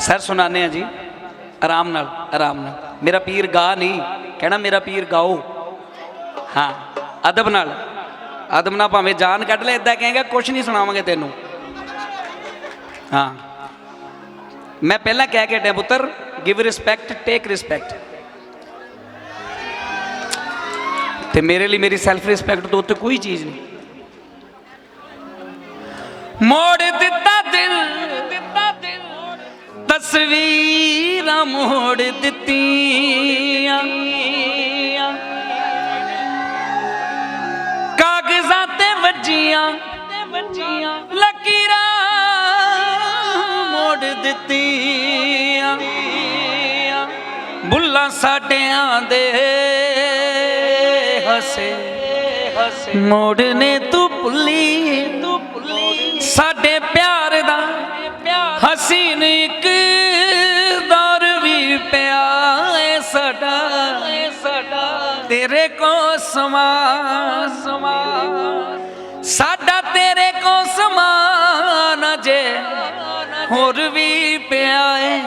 Sir ਸੁਣਾਉਂਦੇ ਆ ਜੀ। ਆਰਾਮ ਨਾਲ ਆਰਾਮ ਨਾਲ। ਮੇਰਾ ਪੀਰ ਗਾ ਨਹੀਂ। ਕਹਿਣਾ ਮੇਰਾ ਪੀਰ ਗਾਓ। ਹਾਂ, ਅਦਬ ਨਾਲ। ਅਦਬ ਨਾਲ ਭਾਵੇਂ ਜਾਨ ਕੱਢ ਲੈ ਇਦਾਂ ਕਹੇਗਾ ਕੁਝ ਨਹੀਂ ਸੁਣਾਵਾਂਗੇ ਤੈਨੂੰ। ਹਾਂ। ਮੈਂ ਪਹਿਲਾਂ ਕਹਿ ਕੇ ਹਟਿਆ ਪੁੱਤਰ ਗਿਵ ਰਿਸਪੈਕਟ ਟੇਕ ਰਿਸਪੈਕਟ ਤੇ ਮੇਰੇ ਲਈ ਮੇਰੀ ਸੈਲਫ ਰਿਸਪੈਕਟ ਤੋਂ ਉੱਤੇ ਕੋਈ ਚੀਜ਼ ਨਹੀਂ। ਮੋੜ ਦਿੱਤਾ ਦਿਲ। ਤਸਵੀਰਾਂ ਮੋੜ ਦਿੱਤੀਆਂ। ਕਾਗਜ਼ਾਂ ਤੇ ਵੱਜੀਆਂ ਤੇ ਵੱਜੀਆਂ ਲਕੀਰਾਂ ਮੋੜ ਦਿੱਤੀਆਂ। ਬੁੱਲਾਂ ਸਾਡਿਆਂ ਦੇ ਹਸੇ ਹਸੇ ਮੋੜਨੇ ਤੂੰ ਭੁੱਲੀ ਤੂੰ ਭੁੱਲੀ। ਸਾਡੇ ਪਿਆਰ ਤੇਰੇ ਕੋ ਸਮਾ ਸਮਾ ਸਾਡਾ ਤੇਰੇ ਕੋ ਸਮਾਨ ਜੇ ਹੋਰ ਵੀ ਪਿਆ ਏ।